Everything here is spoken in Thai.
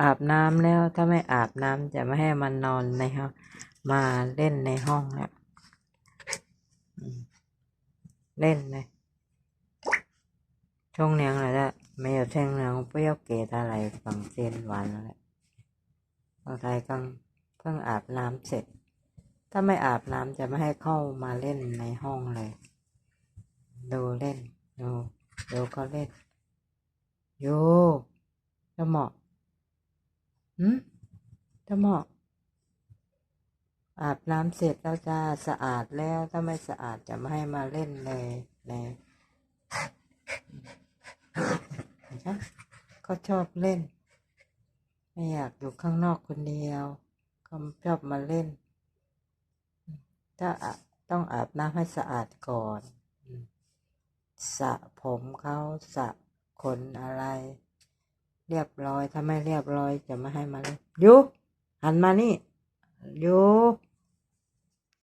อาบน้ำแล้วถ้าไม่อาบน้ำจะไม่ให้มันนอนในห้องมาเล่นในห้องแล้เล่นเลยช่วงเนียงอะไรละไม่有ช่องเนียงเปรี้ยวเกตอะไรฝังเส้นหวานอะไรบางทายกังเพิ่งอาบน้ำเสร็จ ถ้าไม่อาบน้ำจะไม่ให้เข้ามาเล่นในห้องเลย ดูเล่นดูดูเขาเล่นโย่ก็เหมาะ หืมจะหมาะอาบน้ำเสร็จแล้วจะสะอาดแล้วถ้าไม่สะอาดจะไม่ให้มาเล่นเลยเลยเห็นไหมเขาชอบเล่น ไม่อยากอยู่ข้างนอกคนเดียวเขาชอบมาเล่น ถ้าต้องอาบน้ำให้สะอาดก่อนสระผมเขาสระขนอะไร เรียบร้อย ถ้าไม่เรียบร้อยจะไม่ให้มาเล่นยูหันมานี่ยู